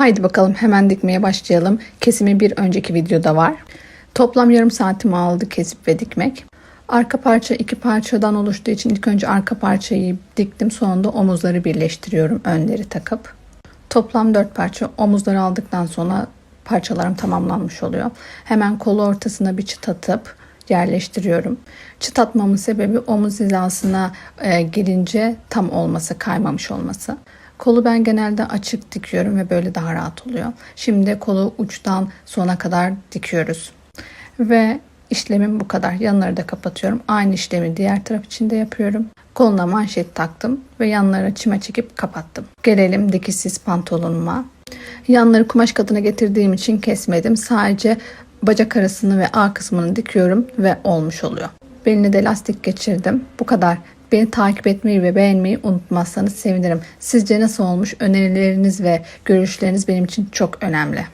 Haydi bakalım hemen dikmeye başlayalım. Kesimi bir önceki videoda var. Toplam yarım saatimi aldı kesip ve dikmek. Arka parça iki parçadan oluştuğu için ilk önce arka parçayı diktim. Sonra da omuzları birleştiriyorum önleri takıp. Toplam dört parça omuzları aldıktan sonra parçalarım tamamlanmış oluyor. Hemen kolu ortasına bir çıt atıp yerleştiriyorum. Çıt atmamın sebebi omuz hizasına e, gelince tam olması, kaymamış olması. Kolu ben genelde açık dikiyorum ve böyle daha rahat oluyor. Şimdi kolu uçtan sona kadar dikiyoruz. Ve işlemim bu kadar. Yanları da kapatıyorum. Aynı işlemi diğer taraf için de yapıyorum. Koluna manşet taktım ve yanlara çime çekip kapattım. Gelelim dikişsiz pantolonuma. Yanları kumaş katına getirdiğim için kesmedim. Sadece bacak arasını ve A kısmını dikiyorum ve olmuş oluyor. Beline de lastik geçirdim. Bu kadar. Beni takip etmeyi ve beğenmeyi unutmazsanız sevinirim. Sizce nasıl olmuş? Önerileriniz ve görüşleriniz benim için çok önemli.